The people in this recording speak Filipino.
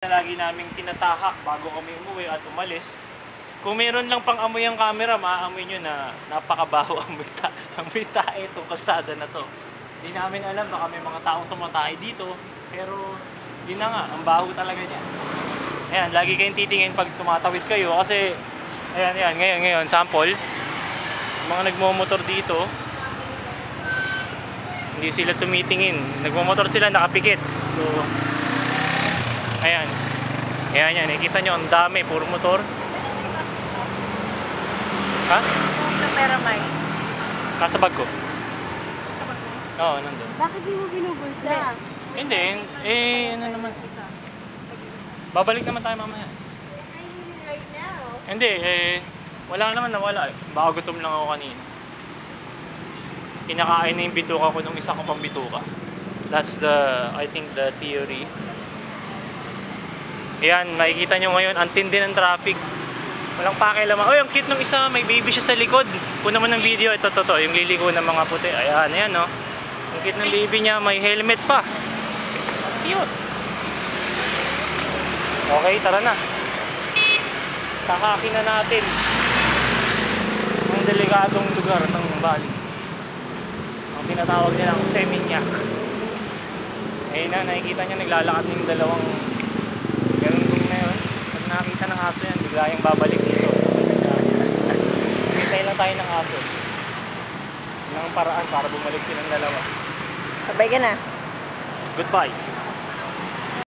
na lagi naming tinatahak bago kami umuwi at umalis. Kung meron lang pang amoy ang camera, maaamoy nyo na napakabaho amoy, ta amoy tae itong kalsada na to. Hindi namin alam, baka may mga taong tumatae dito. Pero yun na nga, ang baho talaga niya. Ayan, lagi kayong titingin pag tumatawid kayo kasi ayan, ayan, ngayon, ngayon, sample. Mga nagmomotor dito, hindi sila tumitingin. Nagmomotor sila nakapikit. So, ayan. Ayan yan, nakikita nyo, ang dami, puro motor. Ha? Yung pera may. Nasa bag ko. Oo, nandun. Bakit di mo binubulsa? Hindi, eh, ano naman. Babalik naman tayo mamaya. Right now. Hindi, eh, wala naman nawala. eh. Baka gutom lang ako kanina. Kinakain na yung bituka ko nung isa ko pang bituka. That's the, I think, the theory. Ayan, makikita nyo ngayon, ang tindi ng traffic. Walang pakialaman. Oh, ang cute nung isa, may baby siya sa likod. Kung naman ng video, ito, to, to, yung liliko ng mga puti. Ayan, ayan, no. Ang cute ng baby niya, may helmet pa. Cute. Okay, tara na. Kakakin na natin ang delikadong lugar ng Bali. Ang tinatawag nilang Seminyak. Ayun na, nakikita niya naglalakad ng dalawang ganun kung na yun. Nakita ng aso yan, bigla yung babalik dito. Hintay lang tayo ng aso. Ang paraan para bumalik silang dalawa. Sabay ka na. Goodbye.